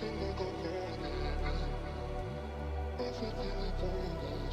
Everything I want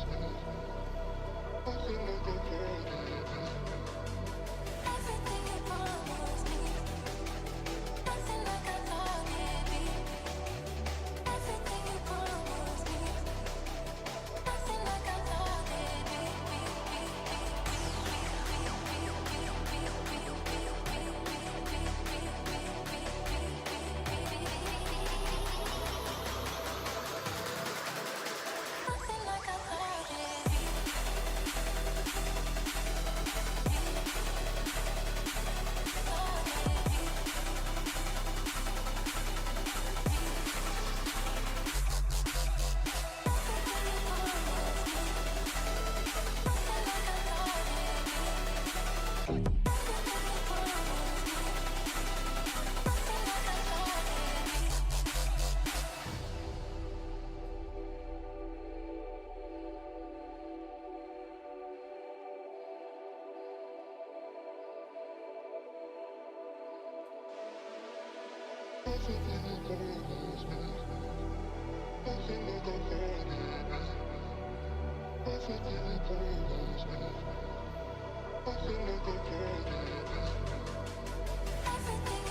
I feel like I can't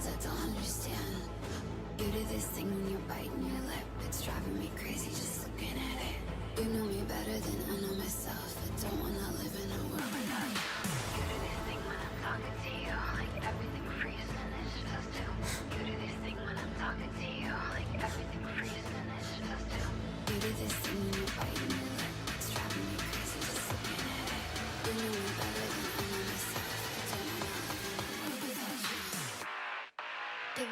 things I don't understand. You do this thing when you're biting your lip. It's driving me crazy just looking at it. You know me better than I know.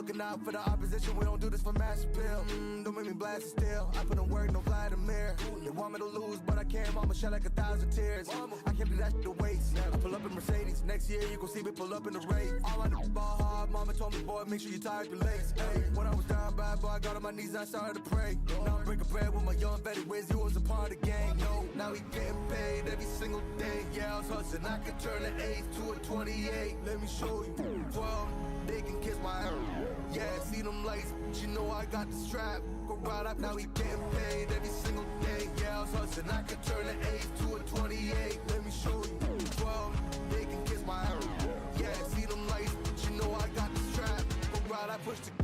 looking out for the opposition. We don't do this for mass appeal. Mm, don't make me blast it still. I put in work, no Vladimir. They want me to lose, but I can't. Mama shed like a thousand tears. I can't do that shit to waste. I pull up in Mercedes. Next year, you gon' see me pull up in the race. All I know ball hard. Mama told me, boy, make sure you tie up your legs. Hey, when I was down bad, boy, I got on my knees I started to pray. Now I'm breaking bread with my young Betty Wiz. You was a part of the gang. No, now he getting paid every single day. Yeah, I was hustling. I could turn an 8 to a 28. Let me show you. 12, they can kiss my ass. Yeah, see them lights, but you know I got the strap. Go right up, now he getting paid every single day. Yeah, I was hustling. I could turn an 8 to a 28. Let me show you. 12, they can kiss my ass. Yeah, see them lights, but you know I got the strap. Go right, I push the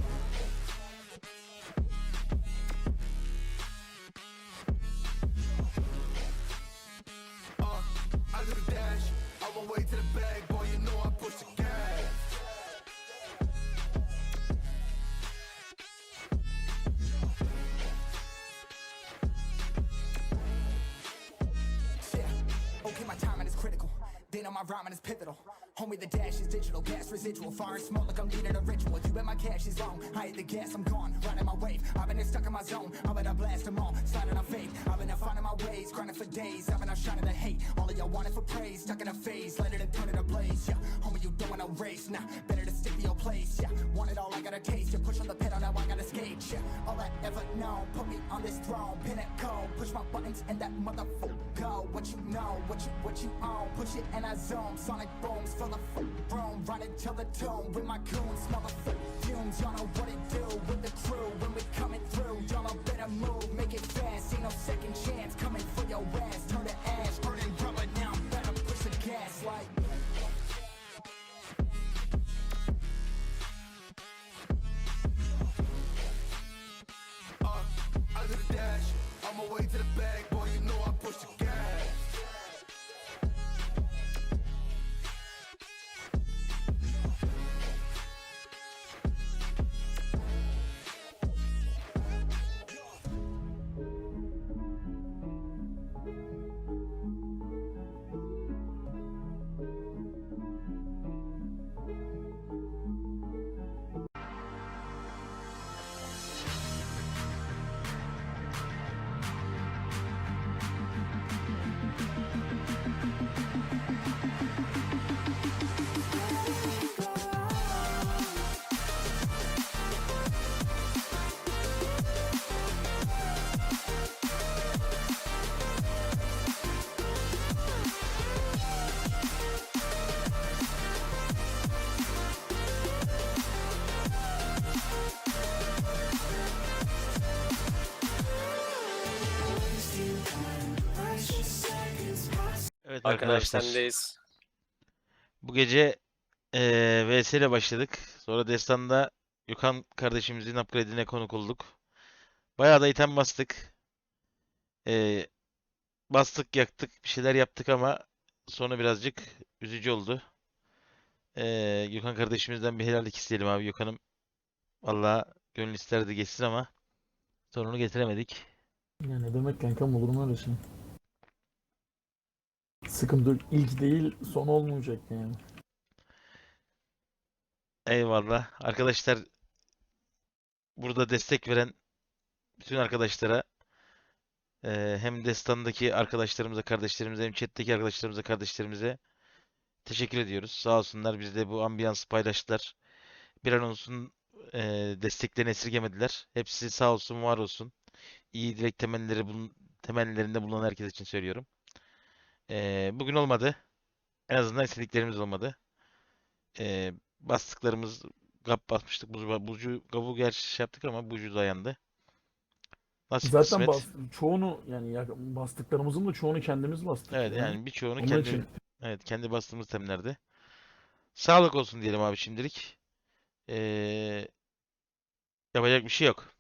critical. Then on my rhyming is pivotal. Homie, the dash is digital, gas residual. Fire and smoke like I'm leading a ritual. You bet my cash is long. I hit the gas, I'm gone. Riding my wave. I've been stuck in my zone. I'm gonna blast them all. Sliding on faith. I've been finding my ways. Grinding for days. I've been out shining the hate. All of y'all wanted for praise. Stuck in a phase. Let it and turn it a blaze. Yeah, homie, you don't wanna race. Nah, better stick to your place. Yeah, want it all, I gotta taste. You push on the pedal, now I gotta skate. Yeah, all I ever known. Put me on this throne. Pinnacle. Push my buttons and that motherfucker go. What you know, what you, what you own. Push it and I zoom. Sonic booms. Fill the room. Run it till the tomb. With my goons. Motherfucker. My way to the bag, boy, you know I push the Arkadaşlar sendeyiz. Bu gece eee VS ile başladık. Sonra Destan'da Gökhan kardeşimizin upgrade'ine konuk olduk. Bayağı da item bastık. Eee, bastık yaktık bir şeyler yaptık ama sonu birazcık üzücü oldu. Eee Gökhan kardeşimizden bir helallik isteyelim abi Gökhan'ım. Vallahi gönül isterdi geçsin ama sonunu getiremedik. Ya ne demek kankam olur mu öyle şey? Sıkıntı ilk değil son olmayacak yani. Eyvallah. Arkadaşlar burada destek veren bütün arkadaşlara eee, hem Destan'daki arkadaşlarımıza, kardeşlerimize hem chat'teki arkadaşlarımıza, kardeşlerimize teşekkür ediyoruz. Sağ olsunlar bizde bu ambiyansı paylaştılar. Bir an olsun eee desteklerini esirgemediler. Hepsi sağ olsun, var olsun. İyi dilek temelleri bulun, temellerinde bulunan herkes için söylüyorum. Eee, bugün olmadı. En azından istediklerimiz olmadı. Eee, bastıklarımız gap basmıştık. Buzu, buzu, gavu gerçi şey yaptık ama bucu dayandı. Nasip Zaten kısmet. bas, çoğunu yani ya, bastıklarımızın da çoğunu kendimiz bastık. Evet yani. yani birçoğunu Onun kendi için evet kendi bastığımız temlerde. Sağlık olsun diyelim abi şimdilik. Eee, yapacak bir şey yok.